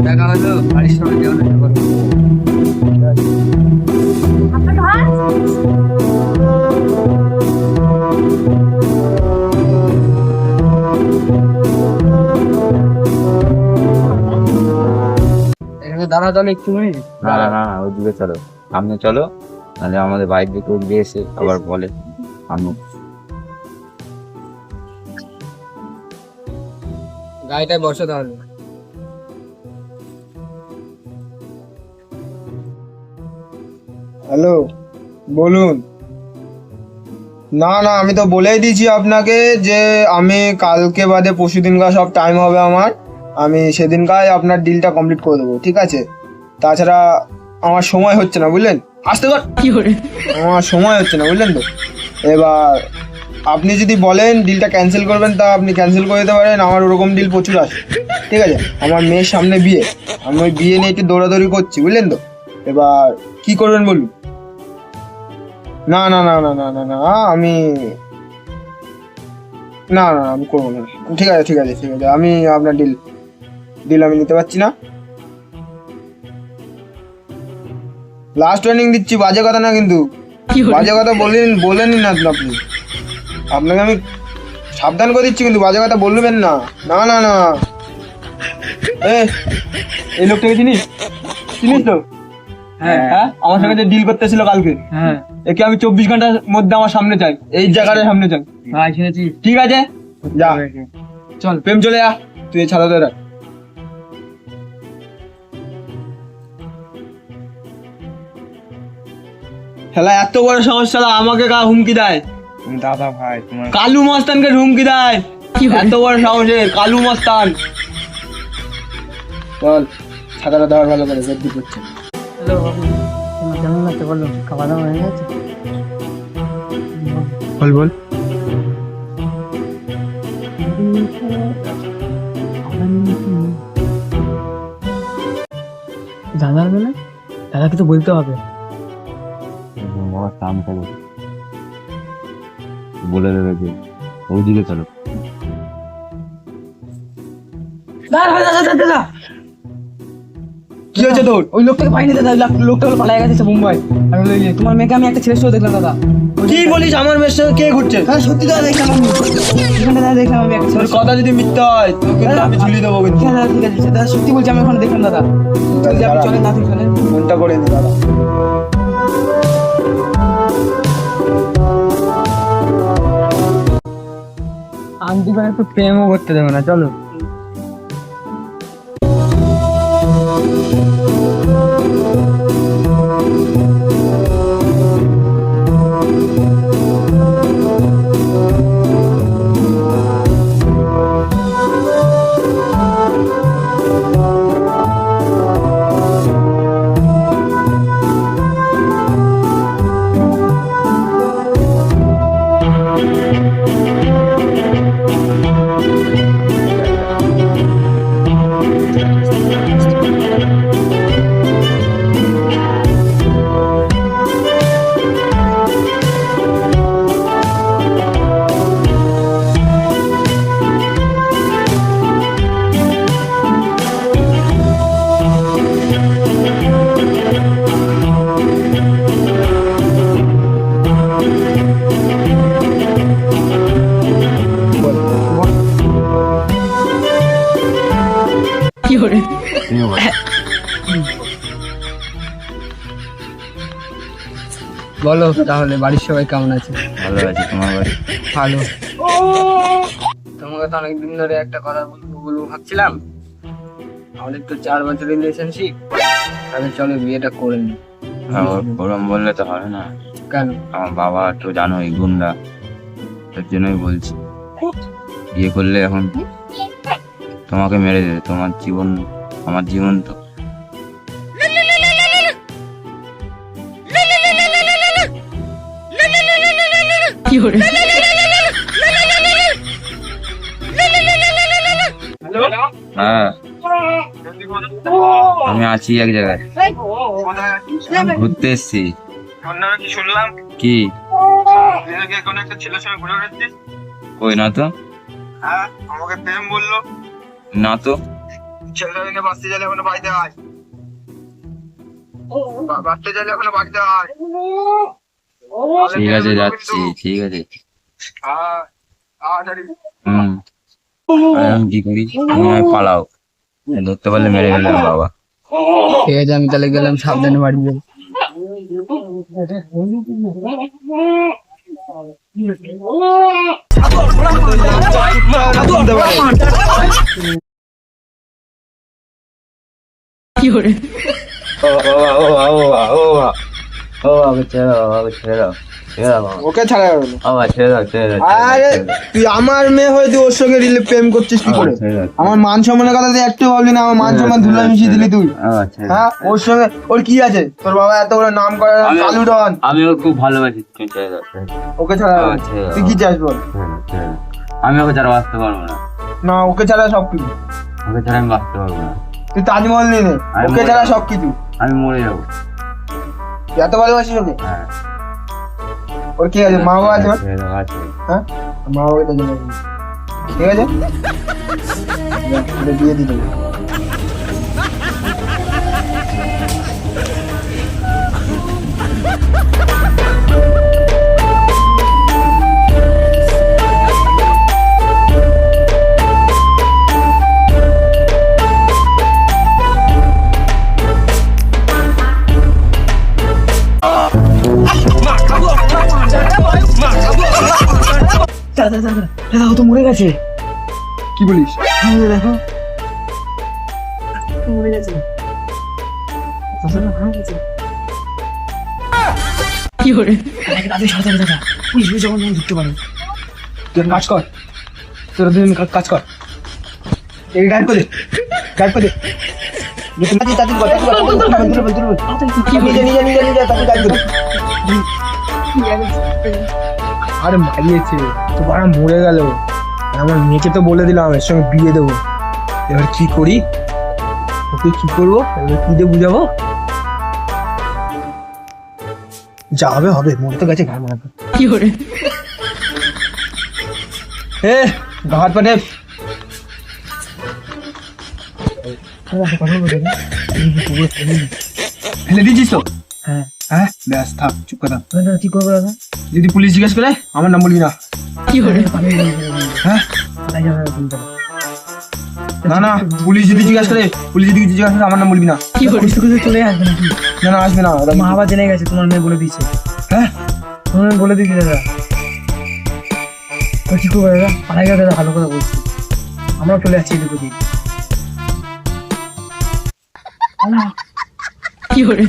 দেখা হলো কেমন আছে দাঁড়া একটু না না না ওইদিকে চলো সামনে চলো নাহলে আমাদের বাইক দিকে ওইদিকে এসে আবার বলে আমি গাড়িটায় বসো তাহলে। হ্যালো বলুন। না না আমি তো বলেই দিয়েছি আপনাকে যে আমি কালকে বাদে পরশু দিনকার সব টাইম হবে আমার। আমি সেদিনকার আপনার ডিলটা কমপ্লিট করে দেবো ঠিক আছে? তাছাড়া আমার সময় হচ্ছে না বুঝলেন? আসতে পার। আমার সময় হচ্ছে না বুঝলেন তো? এবার আপনি যদি বলেন ডিলটা ক্যান্সেল করবেন তা আপনি ক্যান্সেল করে দিতে পারেন আমার ওরকম ডিল প্রচুর আসে ঠিক আছে? আমার মেয়ের সামনে বিয়ে আমি ওই বিয়ে নিয়ে একটু দৌড়াদৌড়ি করছি বুঝলেন তো? এবার কি করবেন বলুন? না না না না না না না আমি না না আমি করব না। ঠিক আছে ঠিক আছে ঠিক আছে আমি আপনার ডিল ডিল আমি নিতে পারছি না। লাস্ট ওয়ার্নিং দিচ্ছি বাজে কথা না কিন্তু। বাজে কথা বলেন বলেনি না আপনি। আপনাকে আমি সাবধান করে দিচ্ছি কিন্তু বাজে কথা বলবেন না। না না না। এ এই লোকটাকে চিনিস? চিনিস তো? হ্যাঁ। হ্যাঁ আমার সঙ্গে যে ডিল করতেছিল কালকে। হ্যাঁ। একে আমি চব্বিশ ঘণ্টার মধ্যে আমার সামনে চাই এই জায়গাটার সামনে চাই। হ্যাঁ শুনেছি ঠিক আছে? যা। চল। প্রেম চলে যা। তুই ছাতা ধরে এত বড় সমস্যা আমাকে কা হুমকি দেয়? দাদা ভাই তোমার কালু মস্তানকে হুমকি দেয়। এত বড় সমস্যা কালু মস্তান। চল ছাতাটা দেওয়ার ভালো করে সত্যি করছে। হ্যালো কেমন আছে বলো খাওয়া দাওয়া হয়ে গেছে? বল বল। দাদা না দাদাকে তো বলতে হবে? বাবার কাম করো। বলে দেবে যে ওইদিকে চলো। দাদা দাদা দাদা কি হয়েছে তোর? ওই লোকটাকে পাইনি দাদা লোকটা হলো পালিয়ে গেছে মুম্বাই। আমি বলি তোমার মেয়েকে আমি একটা ছেলের সাথে দেখলাম দাদা। কি বলিস আমার মেয়ের সঙ্গে কে ঘুরছে? হ্যাঁ সত্যি দাদা দেখলাম আমি। এখানে দাদা দেখলাম আমি একটা কথা যদি মিথ্যা হয় তোকে আমি ঝুলিয়ে দেবো কিন্তু। হ্যাঁ দাদা ঠিক আছে দাদা সত্যি বলছি আমি ওখানে দেখলাম দাদা। যদি আপনি চলেন দাদা চলেন। ফোনটা করে নি দাদা। আন্টি ভাই একটু প্রেমও করতে দেবে না চলো। বলো তাহলে বাড়ির সবাই কেমন আছে? ভালো আছি তোমার বাড়ি? ভালো। তোমাকে তো অনেকদিন ধরে একটা কথা বলব বলব ভাবছিলাম। আমাদের তো চার বছর রিলেশনশিপ তাহলে চলো বিয়েটা করে নি। হ্যাঁ, ও- ওরম বললে তো হবে না। কেন? আমার বাবা তো জানোই গুন্ডা। তার জন্যই বলছি। বিয়ে করলে এখন তোমাকে মেরে দেবে তোমার জীবন আমার জীবন তো হ্যাঁ। আমি আছি এক জায়গায়। ঘুরতে এসছি। শুনলাম? কি? কোনো একটা ছেলের সঙ্গে ঘুরে বেড়াচ্ছিস? কই না তো? হ্যাঁ আমাকে প্রেম বলল। না তো? বাঁচতে গেলে বাড়িতে আয়। বাঁচতে গেলে বাড়িতে আয়। ঠিক আছে যাচ্ছি ঠিক আছে হুম কি করি পালাও ধরতে পারলে মেরে ফেললাম বাবা ঠিক আছে আমি তাহলে গেলাম সাবধানে বাড়ি শুনতে পারে। ও ও বাবা ও বাবা ও বাবা ও ছেড়ে দাও ছেড়ে দাও ওকে ছাড়া যাবে না। ছেড়ে দাও ছেড়ে দাও আরে তুই আমার মেয়ে হয়ে তুই ওর সঙ্গে রিলে প্রেম করছিস কি করে? আমার মান সম্মানের কথা তুই একটু ভাবলি না আমার মান সম্মান ধুলা মিশিয়ে দিলি তুই। হ্যাঁ ওর সঙ্গে ওর কি আছে? তোর বাবা এত বড় নাম করে আমি- কালু ডন। আমি ওকে খুব ভালোবাসি তুমি ছেড়ে দাও। ওকে ছাড়া যাবে না। আচ্ছা। তুই কি চাস বল। আমি ওকে ছাড়া বাঁচতে পারব না। না ওকে ছাড়া সব কিছু। ওকে ছাড়া আমি বাঁচতে পারব না। তুই তাজমহল নিয়ে নে। ওকে ছাড়া। সব কিছু। আমি মরে যাব। তুই এত ভালোবাসিস ওকে? হ্যাঁ। ওর কি আছে? মা বাবা আছে আছে হ্যাঁ? মা বাবা তো ঠিক আছে? দিয়ে দিতে। দাদা ও তো মরে গেছে। কি বলিস? হ্যাঁ দেখো মরে গেছে। কি করে তাদের দাদা পুলিশ যখন ঢুকতে পারে। তুই কাজ কর। তোর কাজ এই গাইড গাইড। নিজে নিজে নিজে নিজে গাইড করে আরে মারিয়েছে। তো বাড়া মরে গেল। আমার মেয়েকে তো বলে দিলাম এর সঙ্গে বিয়ে দেবো। এবার কি করি? ওকে কি করব? এবার কি দিয়ে বুঝাবো? যা হবে হবে। মরে তো গেছে ঘর মারাবে কি করে? এ ঘাট পাটে। ফেলে দিয়েছিস তো? হ্যাঁ। হ্যাঁ? ব্যাস থাক চুপ কথা দাদা কি করব দাদা? যদি পুলিশ জিজ্ঞেস করে আমার নাম বলবি না। কি করে হ্যাঁ? না না পুলিশ যদি জিজ্ঞেস করে পুলিশ যদি জিজ্ঞাসা করে আমার নাম বলবি না। কি করে চলে আসবে নাকি? না না আসবে না মা আবার জেনে গেছে তোমার মেয়ে বলে দিয়েছে। হ্যাঁ? তোমার মেয়ে বলে দিয়েছে দাদা। তো কি করব দাদা? পালাই গেলে দাদা ভালো কথা বলছি। আমরা চলে আসছি এদিক ওদিক। কি করে